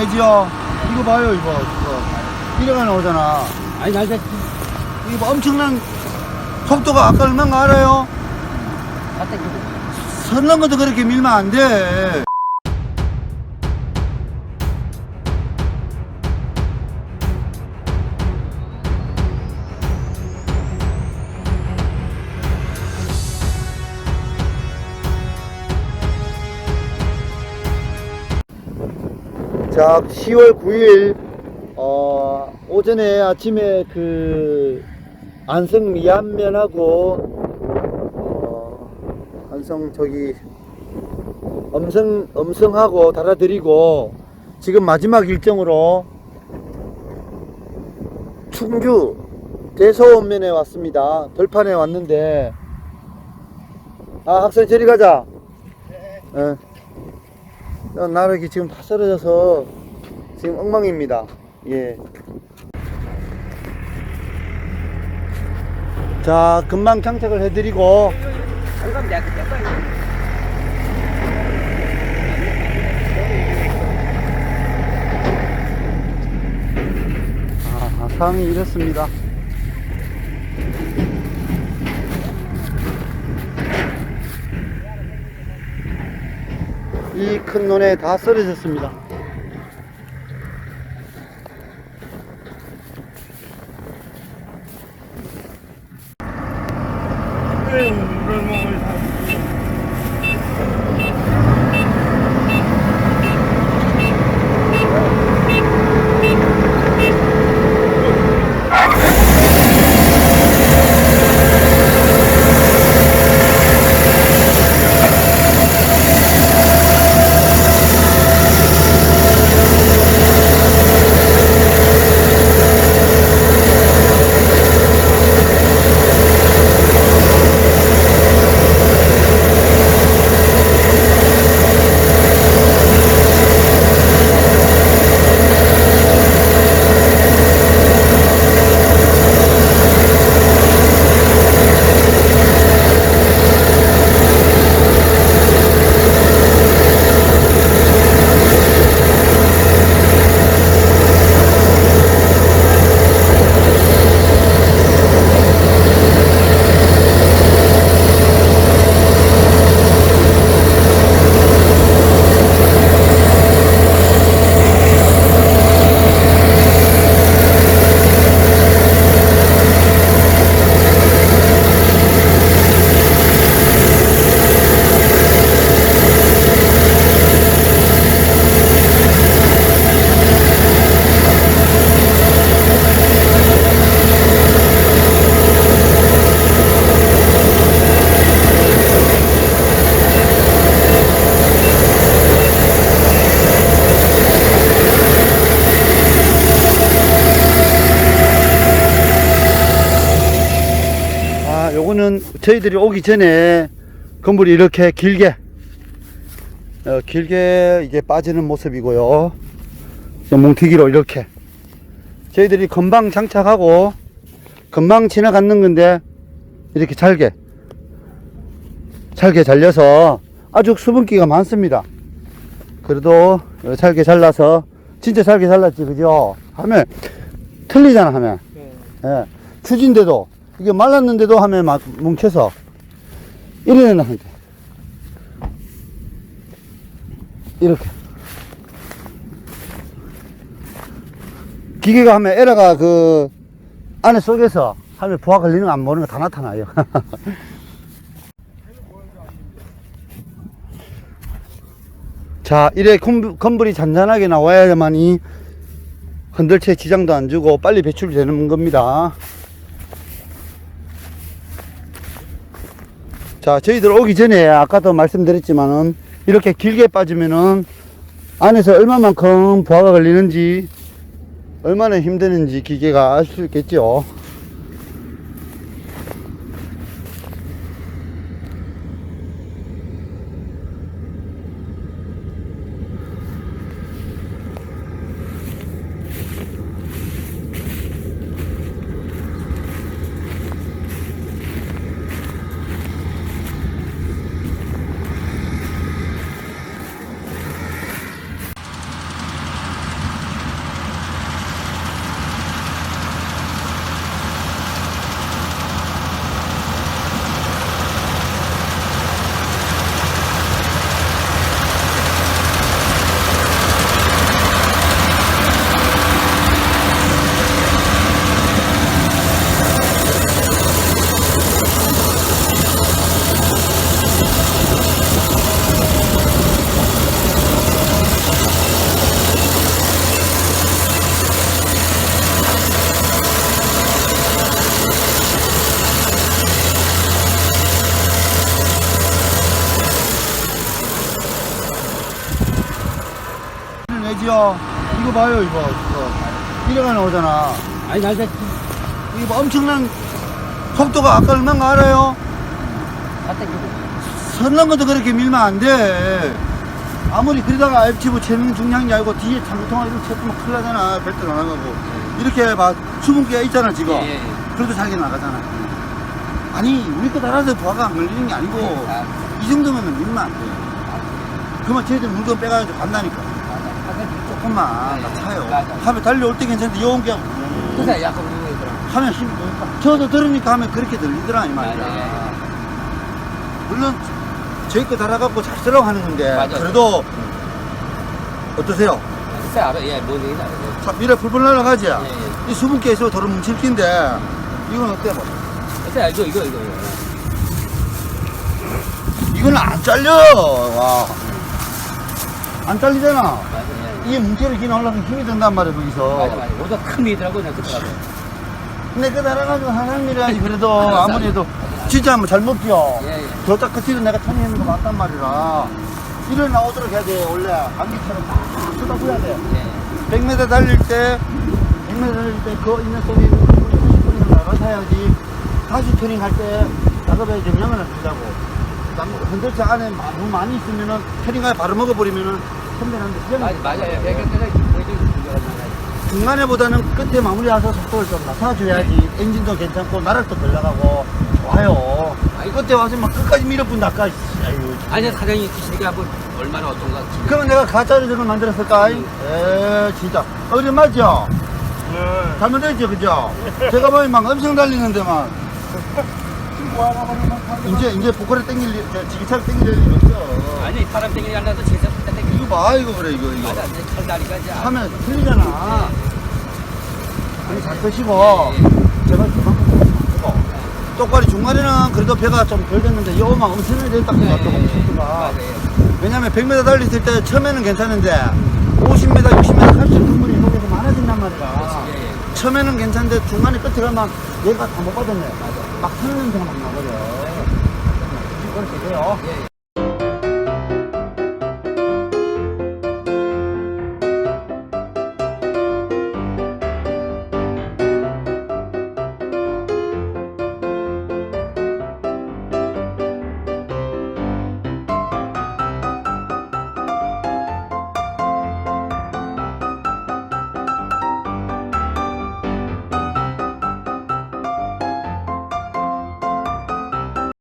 내지요. 이거 봐요, 이거. 이거. 이래가 나오잖아. 아니 날 됐지. 이거 뭐 엄청난 속도가 아까 얼마인가 알아요? 갔다 그 선난 것도 그렇게 밀면 안 돼. 자, 10월 9일 어, 오전에 아침에 그 안성 미안면하고 어, 안성 저기 음성 음성하고 달아드리고 지금 마지막 일정으로 충주 대서원면에 왔습니다. 들판에 왔는데 아 학생 저리 가자. 네. 어, 나락이 지금 다 쓰러져서 지금 엉망입니다. 예. 자, 금방 장착을 해드리고. 아, 상황이 이렇습니다. 이 큰 논에 다 쓰러졌습니다. 아, 요거는 저희들이 오기 전에 건물이 이렇게 길게, 어, 길게 이게 빠지는 모습이고요. 저 뭉티기로 이렇게. 저희들이 금방 장착하고, 금방 지나가는 건데, 이렇게 잘게, 잘게 잘려서 아주 수분기가 많습니다. 그래도 어, 잘게 잘라서, 진짜 잘게 잘랐지, 그죠? 하면, 틀리잖아, 하면. 예. 추진데도 이게 말랐는데도 하면 막 뭉쳐서 이래는 하는데 이렇게 기계가 하면 에러가 그 안에 속에서 하면 부하 걸리는 거 안 보는 거 다 나타나요. 자, 이래 컴- 건물이 잔잔하게 나와야만 이 흔들체 지장도 안 주고 빨리 배출이 되는 겁니다. 자, 저희들 오기 전에 아까도 말씀드렸지만은 이렇게 길게 빠지면은 안에서 얼마만큼 부하가 걸리는지 얼마나 힘드는지 기계가 알 수 있겠죠. 그죠? 이거 봐요, 이거. 이거. 이래가 나오잖아. 아니, 날 됐지. 이거 뭐 엄청난 속도가 아까 얼마인가 알아요? 선난 것도 그렇게 밀면 안 돼. 아무리 그러다가 알치고 체능 중량이 알고 뒤에 장통화 이런 채으면 큰일 나잖아. 벨트 나가고. 이렇게 막 수분기가 있잖아, 지금. 예, 예. 그래도 자기 나가잖아. 아니, 우리 거 달아서 부하가 안 걸리는 게 아니고, 아, 이 정도면 밀면 안 돼. 그러면 쟤들 물건 빼가지고 간다니까. 조금만. 맞아. 하면 달려올 때 괜찮은데, 여운 게 그래서 약간. 하면 힘이 드니까. 저도 들으니까 하면 그렇게 들리더라, 이 말이야. 맞아, 예, 물론, 저희 거 달아갖고 잘 쓰라고 하는 건데, 맞아. 그래도, 어떠세요? 진짜 알아. 예, 뭔 얘기인지 알아. 자, 미래 풀풀 날아가지? 예, 예. 이 수분기에 있어 도로 뭉칠 낀데, 이건 어때, 뭐? 진짜 이거, 이거, 이거. 이거. 이건 안 잘려! 와. 안 잘리잖아. 맞아, 예. 이게 뭉치를 기나 올라가면 힘이 든단 말이야, 거기서. 맞아, 맞아. 모두 큰 미더라고, 그냥 그더라고. 근데 그 하는 일이야지, 그래도. 알았어, 아무래도. 진짜 한번 잘 먹죠? 예, 예. 저딱 끝이는 내가 터미하는 거 맞단 말이라. 이를 나오도록 해야 돼, 원래. 감기처럼 막 쏟아부어야 돼. 예. 100m 달릴 때, 100m 달릴 때, 그 있는 속에 20분이나 나가서야지. 다시 트닝할 때, 작업에 영향을 안 준다고. 흔들차 안에 마- 너무 많이 있으면은, 트닝하에 바로 먹어버리면은, 선배한테 맞아, 맞아. 예. 백년대가 보여주기 중요하잖아. 중간에보다는 끝에 마무리해서 속도를 좀 낮춰줘야지. 엔진도 괜찮고, 나락도 덜 나가고, 와요. 끝에 와서 막 끝까지 밀어뿐다, 아까. 아유. 아니, 사장이 주시니까 뭐, 얼마나 어떤가. 그러면 내가 가짜로 저걸 만들었을까? 에, 진짜. 어디 맞죠? 네. 잘못했죠, 그죠? 제가 보면 막 엄청 달리는데만. 이제, 이제 보컬에 땡길, 일, 저 지기차를 땡길 일이 없어. 아니, 사람 땡기지 그때 땡기고. 이거 봐, 이거 그래, 이거, 이거. 이제. 하면 틀리잖아. 우리 잘 끄시고, 제발 그만큼 끄고. 똑바로 중간에는 그래도 배가 좀 덜 됐는데, 요만 엄청나게 됐다, 그 속도가. 맞아요. 왜냐면 100m 달리실 때 처음에는 괜찮은데 50m, 60m 갈수록 눈물이 속에서 많아진단 말이야. 예, 예. 처음에는 괜찮은데 중간에 끝에 가면 얘가 다 못 받았네. 막 타는 냄새가 막 되세요. 예, 예.